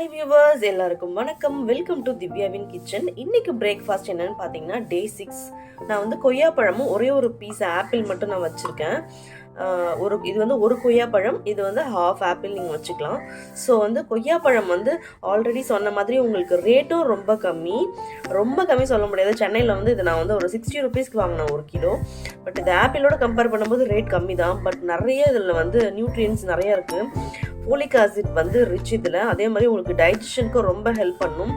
Hi viewers எல்லாருக்கும் வணக்கம். Welcome to திவ்யாவின் கிச்சன் இன்னைக்கு பிரேக்ஃபாஸ்ட் என்னன்னு பார்த்தீங்கன்னா டே சிக்ஸ் நான் வந்து கொய்யாப்பழமும் ஒரே ஒரு பீஸ் ஆப்பிள் மட்டும் நான் வச்சுருக்கேன். ஒரு இது வந்து ஒரு கொய்யாப்பழம் இது வந்து ஹாஃப் ஆப்பிள் நீங்கள் வச்சுக்கலாம். ஸோ வந்து கொய்யாப்பழம் வந்து ஆல்ரெடி சொன்ன மாதிரி உங்களுக்கு ரேட்டும் ரொம்ப கம்மி. ரொம்ப கம்மி சொல்ல முடியாது. சென்னையில் வந்து இது நான் வந்து ஒரு சிக்ஸ்டி ருபீஸ்க்கு வாங்கினேன் ஒரு கிலோ. பட் இது ஆப்பிளோட கம்பேர் பண்ணும்போது ரேட் கம்மி தான் பட் நிறைய இதில் வந்து நியூட்ரியன்ஸ் நிறைய இருக்குது ஃபோலிக் ஆசிட் வந்து ரிச் இதில். அதே மாதிரி உங்களுக்கு டைஜஷனுக்கு ரொம்ப ஹெல்ப் பண்ணும்.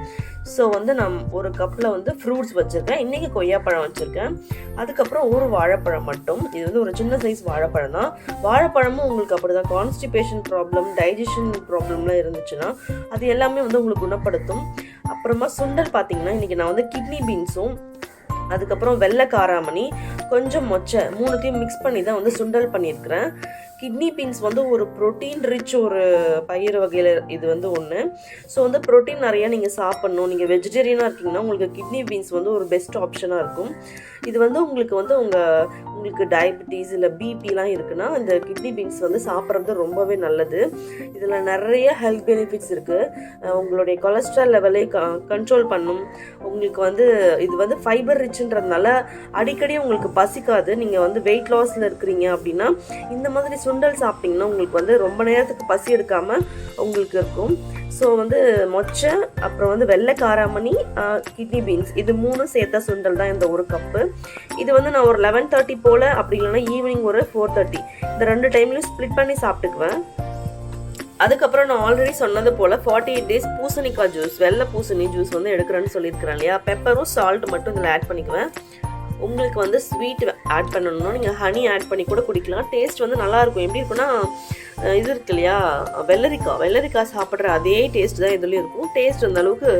ஸோ வந்து நான் ஒரு கப்பில் வந்து ஃப்ரூட்ஸ் வச்சுருக்கேன். இன்றைக்கி கொய்யாப்பழம் வச்சுருக்கேன். அதுக்கப்புறம் ஒரு வாழைப்பழம் மட்டும். இது வந்து ஒரு சின்ன சைஸ் வாழைப்பழம் தான். வாழைப்பழமும் உங்களுக்கு அப்படி தான் கான்ஸ்டிபேஷன் ப்ராப்ளம் டைஜஷன் ப்ராப்ளம்லாம் இருந்துச்சுன்னா அது எல்லாமே வந்து உங்களுக்கு குணப்படுத்தும். அப்புறமா சுண்டல் பார்த்தீங்கன்னா இன்றைக்கி நான் வந்து கிட்னி பீன்ஸும் அதுக்கப்புறம் வெள்ளை காராமணி கொஞ்சம் மொச்சை மூணுத்தையும் மிக்ஸ் பண்ணி தான் வந்து சுண்டல் பண்ணியிருக்கிறேன். கிட்னி பீன்ஸ் வந்து ஒரு ப்ரோட்டீன் ரிச் ஒரு பயிர் வகையில் இது வந்து ஒன்று ஸோ வந்து ப்ரோட்டீன் நிறையா நீங்கள் சாப்பிட்ணும். நீங்கள் வெஜிடேரியனாக இருக்கீங்கன்னா உங்களுக்கு கிட்னி பீன்ஸ் வந்து ஒரு பெஸ்ட் ஆப்ஷனாக இருக்கும். இது வந்து உங்களுக்கு வந்து உங்கள் உங்களுக்கு டயபிட்டிஸ் இல்லை பிபிலாம் இருக்குன்னா இந்த கிட்னி பீன்ஸ் வந்து சாப்பிட்றது ரொம்பவே நல்லது. இதில் நிறைய ஹெல்த் பெனிஃபிட்ஸ் இருக்குது உங்களுடைய கொலஸ்ட்ரால் லெவலை கண்ட்ரோல் பண்ணும். உங்களுக்கு வந்து இது வந்து ஃபைபர் ரிச்சுன்றதுனால அடிக்கடி உங்களுக்கு பசிக்காது. நீங்கள் வந்து வெயிட் லாஸில் இருக்கிறீங்க அப்படின்னா இந்த மாதிரி சுண்டல் சாப்பிட்டிங்கன்னா உங்களுக்கு வந்து ரொம்ப நேரத்துக்கு பசி எடுக்காமல் உங்களுக்கு இருக்கும். ஸோ வந்து மொச்சை அப்புறம் வந்து வெள்ளை காராமணி கிட்னி பீன்ஸ் இது மூணும் சேர்த்த சுண்டல் தான் இந்த ஒரு கப்பு இது வந்து நான் ஒரு லெவன் தேர்ட்டி போல் அப்படி இல்லைன்னா ஈவினிங் ஒரு ஃபோர் தேர்ட்டி இந்த ரெண்டு டைம்லையும் ஸ்ப்ளிட் பண்ணி சாப்பிட்டுக்குவேன். அதுக்கப்புறம் நான் ஆல்ரெடி சொன்னது போல் ஃபார்ட்டி எயிட் டேஸ் பூசணிக்காய் ஜூஸ் வெள்ளை பூசணி ஜூஸ் வந்து எடுக்கிறேன்னு சொல்லியிருக்கிறேன் இல்லையா? பெப்பரும் சால்ட் மட்டும் இதில் ஆட் பண்ணிக்குவேன். உங்களுக்கு வந்து ஸ்வீட் ஆட் பண்ணணும்னா நீங்கள் ஹனி ஆட் பண்ணி கூட குடிக்கலாம். டேஸ்ட் வந்து நல்லாயிருக்கும் எப்படி இருக்குன்னா இது இருக்கு இல்லையா? வெள்ளரிக்காய். வெள்ளரிக்காய் சாப்பிட்ற அதே டேஸ்ட் தான் இதுலேயும் இருக்கும். டேஸ்ட் அந்த அளவுக்கு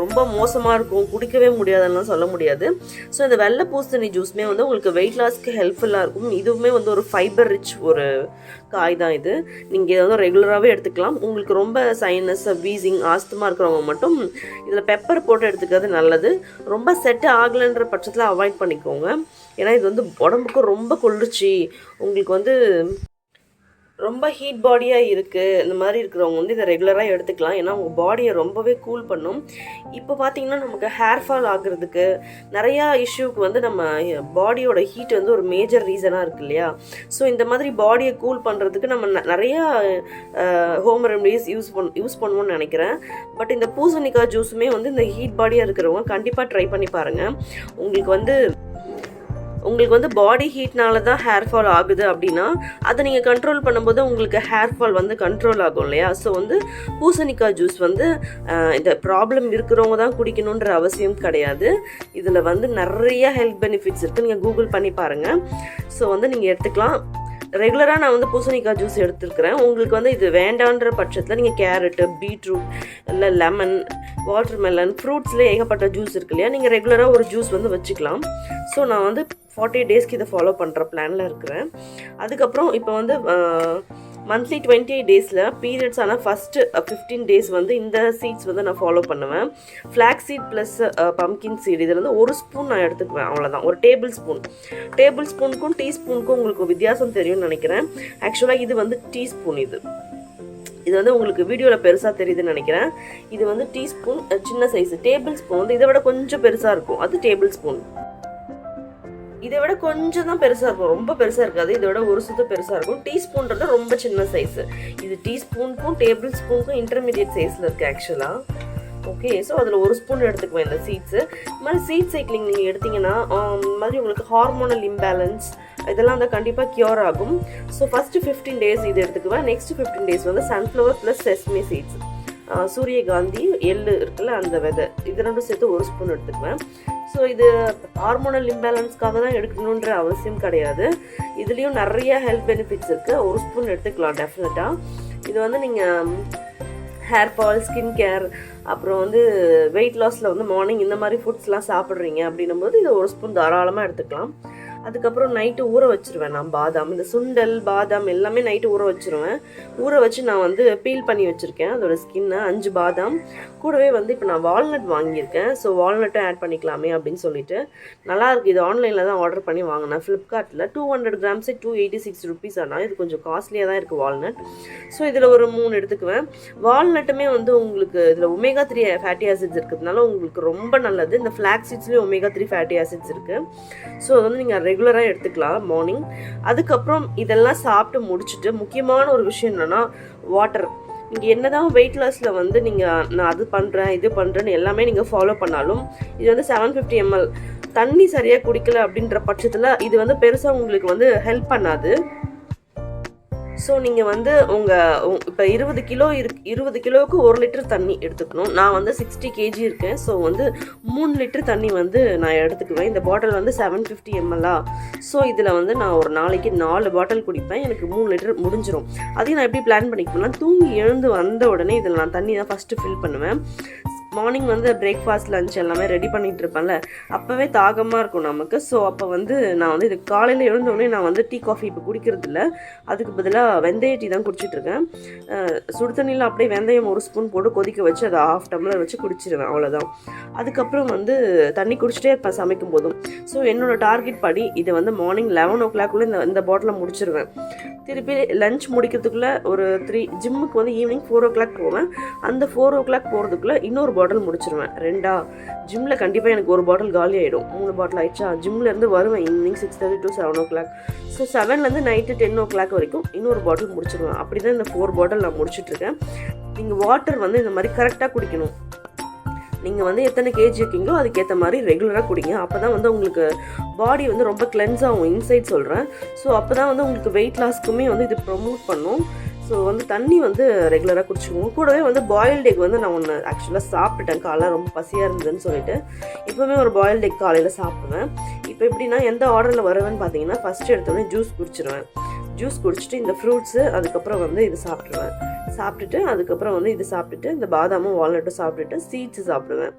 ரொம்ப மோசமாக இருக்கும். குடிக்கவே முடியாதுன்னு சொல்ல முடியாது. ஸோ இந்த வெள்ளை பூசணி ஜூஸ்மே வந்து உங்களுக்கு வெயிட் லாஸ்க்கு ஹெல்ப்ஃபுல்லாக இருக்கும். இதுவுமே வந்து ஒரு ஃபைபர் ரிச் ஒரு காய் தான் இது. நீங்கள் இதை வந்து ரெகுலராகவே எடுத்துக்கலாம். உங்களுக்கு ரொம்ப சைனஸ் வீசிங் ஆஸ்துமா இருக்கிறவங்க மட்டும் இதில் பெப்பர் போட்டு எடுத்துக்கிறது நல்லது. ரொம்ப செட் ஆகலைன்ற பட்சத்தில் அவாய்ட் பண்ணிக்கோங்க. ஏன்னா இது வந்து உடம்புக்கு ரொம்ப குளிர்ச்சி. உங்களுக்கு வந்து ரொம்ப ஹீட் பாடியாக இருக்குது இந்த மாதிரி இருக்கிறவங்க வந்து இதை ரெகுலராக எடுத்துக்கலாம். ஏன்னா உங்கள் பாடியை ரொம்பவே கூல் பண்ணும். இப்போ பார்த்தீங்கன்னா நமக்கு ஹேர் ஃபால் ஆகுறதுக்கு நிறையா இஷ்யூக்கு வந்து நம்ம பாடியோட ஹீட் வந்து ஒரு மேஜர் ரீசனாக இருக்கு இல்லையா? ஸோ இந்த மாதிரி பாடியை கூல் பண்ணுறதுக்கு நம்ம ந- நிறையா ஹோம் ரெமடிஸ் யூஸ் பண் யூஸ் பண்ணுவோம்னு நினைக்கிறேன். பட் இந்த பூசணிக்காய் ஜூஸுமே வந்து இந்த ஹீட் பாடியாக இருக்கிறவங்க கண்டிப்பாக ட்ரை பண்ணி பாருங்கள் உங்களுக்கு வந்து உங்களுக்கு வந்து பாடி ஹீட்னால தான் ஹேர் ஃபால் ஆகுது அப்படின்னா அதை நீங்கள் கண்ட்ரோல் பண்ணும்போது உங்களுக்கு ஹேர் ஃபால் வந்து கண்ட்ரோல் ஆகும் இல்லையா? ஸோ வந்து பூசணிக்காய் ஜூஸ் வந்து இந்த ப்ராப்ளம் இருக்கிறவங்க தான் குடிக்கணுன்ற அவசியம் கிடையாது. இதில் வந்து நிறைய ஹெல்த் பெனிஃபிட்ஸ் இருக்குது நீங்கள் கூகுள் பண்ணி பாருங்கள் ஸோ வந்து நீங்கள் எடுத்துக்கலாம். ரெகுலராக நான் வந்து பூசணிக்காய் ஜூஸ் எடுத்துருக்கிறேன். உங்களுக்கு வந்து இது வேண்டான்ற பட்சத்தில் நீங்கள் கேரட்டு பீட்ரூட் இல்லை லெமன் வாட்டர் மெலன் ஃப்ரூட்ஸில் ஏகப்பட்ட ஜூஸ் இருக்கு இல்லையா? நீங்கள் ரெகுலராக ஒரு ஜூஸ் வந்து வச்சுக்கலாம். ஸோ நான் வந்து ஃபார்ட்டி டேஸ்க்கு இதை ஃபாலோ பண்ணுற பிளானில் இருக்கிறேன். அதுக்கப்புறம் இப்போ வந்து மந்த்லி டுவெண்ட்டி எயிட் டேஸில் பீரியட்ஸ் ஆனால் ஃபஸ்ட்டு ஃபிஃப்டீன் டேஸ் வந்து இந்த சீட்ஸ் வந்து நான் ஃபாலோ பண்ணுவேன். Flax seed plus pumpkin seed இதில் வந்து ஒரு ஸ்பூன் நான் எடுத்துக்குவேன் அவ்வளோதான் ஒரு டேபிள் ஸ்பூன் டேபிள் ஸ்பூனுக்கும் டீஸ்பூனுக்கும் உங்களுக்கு வித்தியாசம் தெரியும்னு நினைக்கிறேன். ஆக்சுவலாக இது வந்து டீஸ்பூன் இது. இது வந்து உங்களுக்கு வீடியோவில் பெருசாக தெரியுதுன்னு நினைக்கிறேன். இது வந்து டீஸ்பூன் சின்ன சைஸ் டேபிள் ஸ்பூன் வந்து இதை விட கொஞ்சம் பெருசாக இருக்கும். அது டேபிள் ஸ்பூன் இதை விட கொஞ்சம் தான் பெருசாக இருக்கும். ரொம்ப பெருசாக இருக்காது. இதை விட ஒரு சுத்தம் பெருசாக இருக்கும். டீஸ்பூன்றது ரொம்ப சின்ன சைஸ் இது டீஸ்பூனுக்கும் டேபிள் ஸ்பூனுக்கும் இன்டர்மீடியட் சைஸில் இருக்குது ஆக்சுவலாக ஓகே ஸோ அதில் ஒரு ஸ்பூன் எடுத்துக்குவேன் இந்த சீட்ஸு இது மாதிரி சீட் சைக்கிளிங் நீங்கள் எடுத்தீங்கன்னா மாதிரி உங்களுக்கு ஹார்மோனல் இம்பேலன்ஸ் இதெல்லாம் வந்து கண்டிப்பாக க்யூர் ஆகும். ஸோ ஃபஸ்ட்டு ஃபிஃப்டீன் டேஸ் இது எடுத்துக்குவேன். நெக்ஸ்ட் ஃபிஃப்டீன் டேஸ் வந்து சன்ஃப்ளவர் ப்ளஸ் செஸ்மி சீட்ஸ் சூரியகாந்தி எள்ளு இருக்குல்ல அந்த விதை. இது ரெண்டும் சேர்த்து ஒரு ஸ்பூன் எடுத்துக்குவேன். ஸோ இது ஹார்மோனல் இம்பேலன்ஸ்க்காக தான் எடுக்கணுன்ற அவசியம் கிடையாது. இதுலேயும் நிறைய ஹெல்த் பெனிஃபிட்ஸ் இருக்குது ஒரு ஸ்பூன் எடுத்துக்கலாம் டெஃபினட்டாக இது வந்து நீங்கள் ஹேர் ஃபால் ஸ்கின் கேர் அப்புறம் வந்து வெயிட் லாஸில் வந்து மார்னிங் இந்த மாதிரி ஃபுட்ஸ்லாம் சாப்பிட்றீங்க அப்படின்னும் போது இதை ஒரு ஸ்பூன் தாராளமாக எடுத்துக்கலாம். அதுக்கப்புறம் நைட்டு ஊற வச்சிருவேன் நான் பாதாம். இந்த சுண்டல் பாதாம் எல்லாமே நைட்டு ஊற வச்சிருவேன். ஊற வச்சு நான் வந்து பீல் பண்ணி வச்சுருக்கேன். அதோட ஸ்கின்னை அஞ்சு பாதாம். கூடவே வந்து இப்போ நான் வால்நட் வாங்கியிருக்கேன். ஸோ வால்நட்டும் ஆட் பண்ணிக்கலாமே அப்படின்னு சொல்லிட்டு. நல்லாயிருக்கு இது ஆன்லைனில் தான் ஆர்டர் பண்ணி வாங்கினேன். ஃப்ளிப்கார்ட்டில் டூ ஹண்ட்ரட் கிராம்ஸே டூ எயிட்டி சிக்ஸ் ருபீஸ் ஆனால் இது கொஞ்சம் காஸ்ட்லியாக தான் இருக்குது வால்நட் ஸோ இதில் ஒரு மூணு எடுத்துக்குவேன். வால்நட்டுமே வந்து உங்களுக்கு இதில் ஒமேகா த்ரீ ஃபேட்டி ஆசிட்ஸ் இருக்கிறதுனால உங்களுக்கு ரொம்ப நல்லது. இந்த ஃப்ளாக் சீட்ஸ்லேயும் ஒமேகா த்ரீ ஃபேட்டி ஆசிட்ஸ் இருக்குது ஸோ அது வந்து நீங்கள் ரெகுலராக எடுத்துக்கலாம் மார்னிங் அதுக்கப்புறம் இதெல்லாம் சாப்பிட்டு முடிச்சுட்டு முக்கியமான ஒரு விஷயம் என்னென்னா வாட்டர் நீங்கள் என்னதான் வெயிட் லாஸில் வந்து நீங்கள் நான் அது பண்ணுறேன் இது பண்ணுறேன்னு எல்லாமே நீங்கள் ஃபாலோ பண்ணாலும் இது வந்து செவன் ஃபிஃப்டி எம்எல் தண்ணி சரியாக குடிக்கல அப்படின்ற பட்சத்தில் இது வந்து பெருசாக உங்களுக்கு வந்து ஹெல்ப் பண்ணாது. ஸோ நீங்கள் வந்து உங்கள் இப்போ இருபது கிலோ இரு இருபது கிலோவுக்கு ஒரு லிட்டர் தண்ணி எடுத்துக்கணும். நான் வந்து சிக்ஸ்டி கேஜி இருக்கேன். ஸோ வந்து மூணு லிட்டர் தண்ணி வந்து நான் எடுத்துக்குவேன். இந்த பாட்டில் வந்து செவன் ஃபிஃப்டி எம்எல்ஆ ஸோ இதில் வந்து நான் ஒரு நாளைக்கு நாலு பாட்டில் குடிப்பேன். எனக்கு மூணு லிட்டர் முடிஞ்சிடும் அதையும் நான் எப்படி பிளான் பண்ணிக்கணும்னா தூங்கி எழுந்து வந்த உடனே இதில் நான் தண்ணி தான் ஃபஸ்ட்டு ஃபில் பண்ணுவேன். மார்னிங் வந்து பிரேக்ஃபாஸ்ட் லஞ்ச் எல்லாமே ரெடி பண்ணிகிட்டு இருப்பேன்ல. அப்போவே தாகமாக இருக்கும் நமக்கு. ஸோ அப்போ வந்து நான் வந்து இது காலையில் எழுந்தோடனே நான் வந்து டீ காஃபி இப்போ குடிக்கிறதில்ல. அதுக்கு பதிலாக வெந்தய டீ தான் குடிச்சிட்ருக்கேன். சுடுதண்ணியில் சுடு தண்ணியில் அப்படியே வெந்தயம் ஒரு ஸ்பூன் போட்டு கொதிக்க வச்சு அதை ஆஃப் டம்ளர் வச்சு குடிச்சிருவேன் அவ்வளோதான் அதுக்கப்புறம் வந்து தண்ணி குடிச்சிட்டே இருப்பேன் சமைக்கும் போதும் ஸோ என்னோட டார்கெட் படி இதை வந்து மார்னிங் லெவன் ஓ கிளாக்குள்ளே இந்த இந்த பாட்டிலை முடிச்சிருவேன். திருப்பி லஞ்ச் முடிக்கிறதுக்குள்ளே ஒரு த்ரீ ஜிம்முக்கு வந்து ஈவினிங் ஃபோர் ஓ கிளாக் போவேன். அந்த ஃபோர் ஓ கிளாக் போகிறதுக்குள்ளே இன்னொரு பாட்டில் முடிச்சிருவேன். ரெண்டா ஜிம்மில் கண்டிப்பாக எனக்கு ஒரு பாட்டில் காலி ஆகிடும் மூணு பாட்டில் ஆயிடுச்சா? ஜிம்லேருந்து வருவேன் evening six thirty to seven o'clock so செவன்லேருந்து night ten o'clock வரைக்கும் இன்னொரு ஃபோர் பாட்டில் முடிச்சிருவேன். அப்படி தான் இந்த ஃபோர் பாட்டில் நான் முடிச்சிட்ருக்கேன் நீங்கள் வாட்டர் வந்து இந்த மாதிரி கரெக்டாக குடிக்கணும். நீங்கள் வந்து எத்தனை கேஜி இருக்கீங்களோ அதுக்கேற்ற மாதிரி ரெகுலராக குடிங்க. அப்போ தான் வந்து உங்களுக்கு பாடி வந்து ரொம்ப கிளென்ஸ் ஆகும். இன்சைட் சொல்கிறேன் ஸோ அப்போ தான் வந்து உங்களுக்கு வெயிட் லாஸ்க்குமே வந்து இது ப்ரொமோட் பண்ணும். ஸோ வந்து தண்ணி வந்து ரெகுலராக குடிச்சுக்குவோம் கூடவே வந்து பாயில்ட் எக் வந்து நான் ஒன்று ஆக்சுவலாக சாப்பிட்டேன் காலைல ரொம்ப பசியாக இருந்ததுன்னு சொல்லிட்டு. எப்போவுமே ஒரு பாயில்ட் எக் காலையில் சாப்பிடுவேன். இப்போ எப்படின்னா எந்த ஆர்டரில் வருவேன்னு பார்த்தீங்கன்னா ஃபஸ்ட்டு எடுத்தோடனே ஜூஸ் குடிச்சிருவேன். ஜூஸ் குடிச்சிட்டு இந்த ஃப்ரூட்ஸு அதுக்கப்புறம் வந்து இது சாப்பிட்ருவேன் சாப்பிட்டுட்டு அதுக்கப்புறம் வந்து இது சாப்பிட்டுட்டு இந்த பாதாமும் வால்நட்டும் சாப்பிட்டுட்டு சீட்ஸு சாப்பிடுவேன்.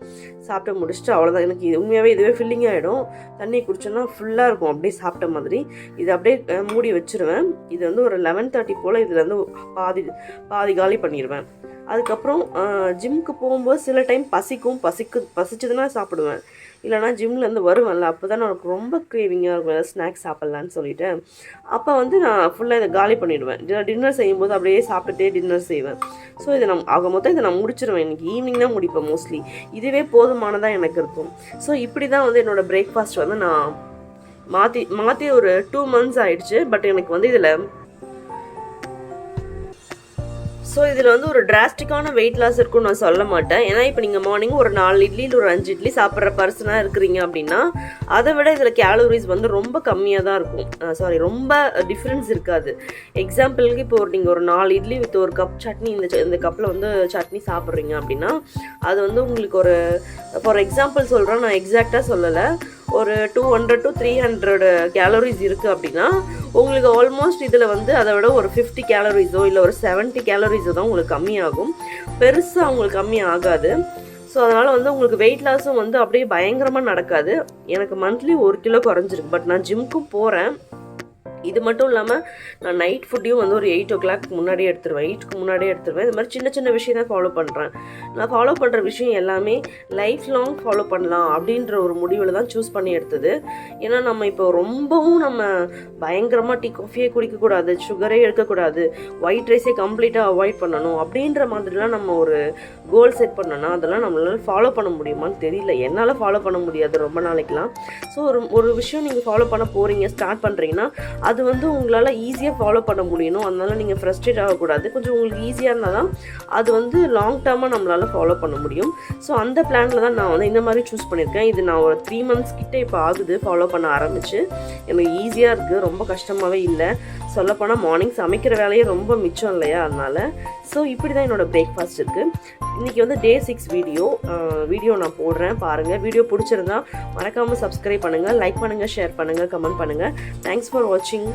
சாப்பிட்டு முடிச்சுட்டு அவ்வளோதான் எனக்கு இது உண்மையாகவே இதுவே ஃபில்லிங் ஆகிடும் தண்ணி குடிச்சோன்னா ஃபுல்லாக இருக்கும். அப்படியே சாப்பிட்ட மாதிரி. இது அப்படியே மூடி வச்சிருவேன். இது வந்து ஒரு லெவன் தேர்ட்டி போல் இதில் வந்து பாதி பாதி காலி பண்ணிடுவேன் அதுக்கப்புறம் ஜிம்முக்கு போகும்போது சில டைம் பசிக்கும். பசிக்கு பசிச்சதுன்னா சாப்பிடுவேன். இல்லைனா ஜிம்லேருந்து வருவேன்ல அப்போ தான் எனக்கு ரொம்ப க்ரேவிங்காக இருக்கும். ஏதாவது ஸ்நாக்ஸ் சாப்பிட்லான்னு சொல்லிட்டு. அப்போ வந்து நான் ஃபுல்லாக இதை காலி பண்ணிவிடுவேன் டின்னர் செய்யும்போது அப்படியே சாப்பிட்டுட்டே டின்னர் செய்வேன். ஸோ இதை நான் ஆக மொத்தம் இதை நான் முடிச்சிருவேன். எனக்கு ஈவினிங் தான் முடிப்பேன் மோஸ்ட்லி இதுவே போதுமானதாக எனக்கு இருக்கும். ஸோ இப்படி தான் வந்து என்னோடய பிரேக்ஃபாஸ்ட் வந்து நான் மாற்றி மாற்றி ஒரு டூ மந்த்ஸ் ஆயிடுச்சு. பட் எனக்கு வந்து இதில் ஸோ இதில் வந்து ஒரு டிராஸ்டிக்கான வெயிட் லாஸ் இருக்கும்னு நான் சொல்ல மாட்டேன். ஏன்னா இப்போ நீங்கள் மார்னிங் ஒரு நாலு இட்லி இல்லை ஒரு அஞ்சு இட்லி சாப்பிட்ற பர்சனாக இருக்கிறீங்க அப்படின்னா அதை விட இதில் கேலோரிஸ் வந்து ரொம்ப கம்மியாக தான் இருக்கும் சாரி ரொம்ப டிஃப்ரென்ஸ் இருக்காது. எக்ஸாம்பிளுக்கு இப்போ ஒரு நீங்கள் ஒரு நாலு இட்லி வித் ஒரு கப் சட்னி இந்த இந்த கப்பில் வந்து சட்னி சாப்பிட்றீங்க அப்படின்னா அது வந்து உங்களுக்கு ஒரு ஃபார் எக்ஸாம்பிள் சொல்கிறேன் நான் எக்ஸாக்டாக சொல்லலை. ஒரு two hundred to three hundred calories இருக்குது அப்படின்னா உங்களுக்கு ஆல்மோஸ்ட் இதில் வந்து அதை விட ஒரு ஃபிஃப்டி கேலரிஸோ இல்லை ஒரு செவன்ட்டி கேலரிஸோ தான் உங்களுக்கு கம்மியாகும். பெருசாக உங்களுக்கு கம்மி ஆகாது. ஸோ அதனால் வந்து உங்களுக்கு வெயிட் லாஸும் வந்து அப்படியே பயங்கரமாக நடக்காது. எனக்கு மந்த்லி ஒரு கிலோ குறைஞ்சிருக்கு. பட் நான் ஜிம்க்கும் போகிறேன் இது மட்டும் இல்லாமல் நான் நைட் ஃபுட்டையும் வந்து ஒரு எயிட் ஓ கிளாக் முன்னாடியே எடுத்துருவேன். எயிட்க்கு முன்னாடியே எடுத்துருவேன். இது மாதிரி சின்ன சின்ன விஷயம் தான் ஃபாலோ பண்ணுறேன் நான் ஃபாலோ பண்ணுற விஷயம் எல்லாமே லைஃப் லாங் ஃபாலோ பண்ணலாம் அப்படின்ற ஒரு முடிவில் தான் சூஸ் பண்ணி எடுத்தது. ஏன்னா நம்ம இப்போ ரொம்பவும் நம்ம பயங்கரமாக டீ காஃபியே குடிக்கக்கூடாது சுகரே எடுக்கக்கூடாது ஒயிட் ரைஸே கம்ப்ளீட்டாக அவாய்ட் பண்ணணும் அப்படின்ற மாதிரிலாம் நம்ம ஒரு கோல் செட் பண்ணோன்னா அதெல்லாம் நம்மளால் ஃபாலோ பண்ண முடியுமான்னு தெரியல. என்னால் ஃபாலோ பண்ண முடியாது ரொம்ப நாளைக்கெலாம் ஸோ ஒரு ஒரு விஷயம் நீங்கள் ஃபாலோ பண்ண போகிறீங்க ஸ்டார்ட் பண்ணுறீங்கன்னா அது வந்து உங்களால் ஈஸியாக ஃபாலோ பண்ண முடியணும். அதனால நீங்கள் ஃப்ரஸ்ட்ரேட் ஆகக்கூடாது. கொஞ்சம் உங்களுக்கு ஈஸியாக இருந்தால் தான் அது வந்து லாங் டேர்மாக நம்மளால் ஃபாலோ பண்ண முடியும். ஸோ அந்த பிளானில் தான் நான் வந்து இந்த மாதிரி சூஸ் பண்ணியிருக்கேன். இது நான் ஒரு த்ரீ மந்த்ஸ் கிட்டே இப்போ ஆகுது. ஃபாலோ பண்ண ஆரம்பிச்சு. எனக்கு ஈஸியாக இருக்குது ரொம்ப கஷ்டமாகவே இல்லை. சொல்லப்போனால் மார்னிங் சமைக்கிற வேலையே ரொம்ப மிச்சம் இல்லையா? அதனால் ஸோ இப்படி தான் என்னோட பிரேக்ஃபாஸ்ட் இருக்குது இன்றைக்கி வந்து டே சிக்ஸ் வீடியோ வீடியோ நான் போடுறேன் பாருங்கள் வீடியோ பிடிச்சிருந்தா மறக்காமல் சப்ஸ்கிரைப் பண்ணுங்கள் லைக் பண்ணுங்கள் ஷேர் பண்ணுங்கள் கமெண்ட் பண்ணுங்கள் தேங்க்ஸ் ஃபார் வாட்சிங்